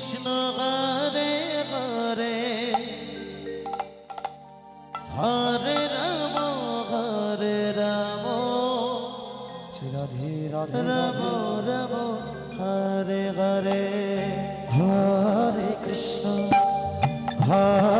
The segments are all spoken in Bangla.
কৃষ্ণ হরে হরে। হরে রাম হরে রাম। রাধে। রাম রাম হরে হরে। হরে কৃষ্ণ। Hare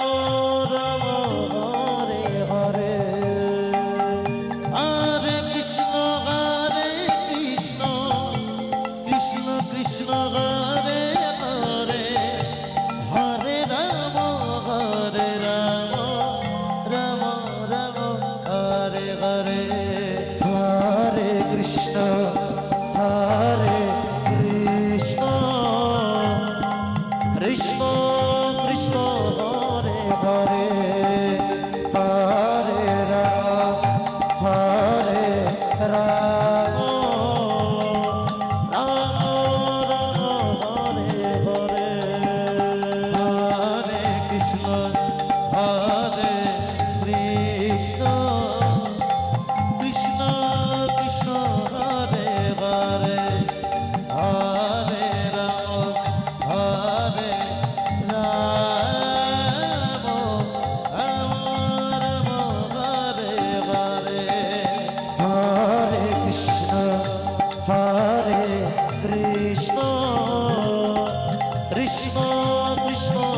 Krishna Krishna